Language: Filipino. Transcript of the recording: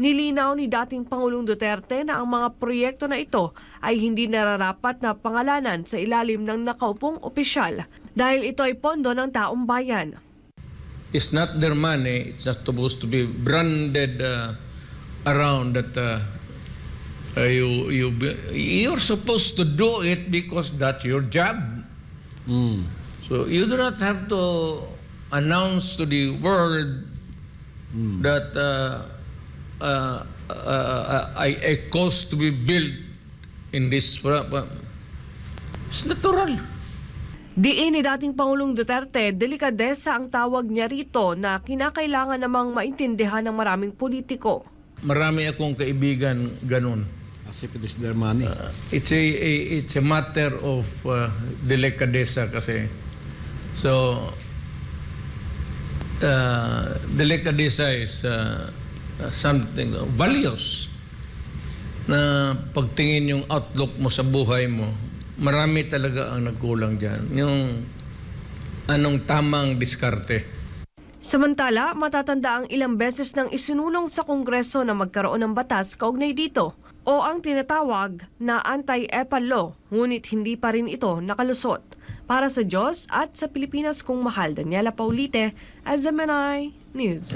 Nilinaw ni dating Pangulong Duterte na ang mga proyekto na ito ay hindi nararapat na pangalanan sa ilalim ng nakaupong opisyal dahil ito ay pondo ng taong bayan. It's not their money. It's not supposed to be branded uh, around that uh, uh, you you be- you're supposed to do it because that's your job. So you do not have to announce to the world that uh, uh, uh, uh, a, a cost to be built in this. pro- pro- It's natural. Diin ni dating Pangulong Duterte, delikadesa ang tawag niya rito na kinakailangan namang maintindihan ng maraming politiko. Marami akong kaibigan ganun. As if it is their money. Uh, it's a, a- it's a matter of uh, delicadeza kasi. So uh, delicadeza is uh, uh, something values na pagtingin yung outlook mo sa buhay mo, marami talaga ang nagkulang diyan. Yung anong tamang diskarte. Samantala, matatanda ang ilang beses nang isinulong sa Kongreso na magkaroon ng batas kaugnay dito o ang tinatawag na anti-EPA law, ngunit hindi pa rin ito nakalusot. Para sa Diyos at sa Pilipinas kung mahal, Daniela Paulite, Azamanay News.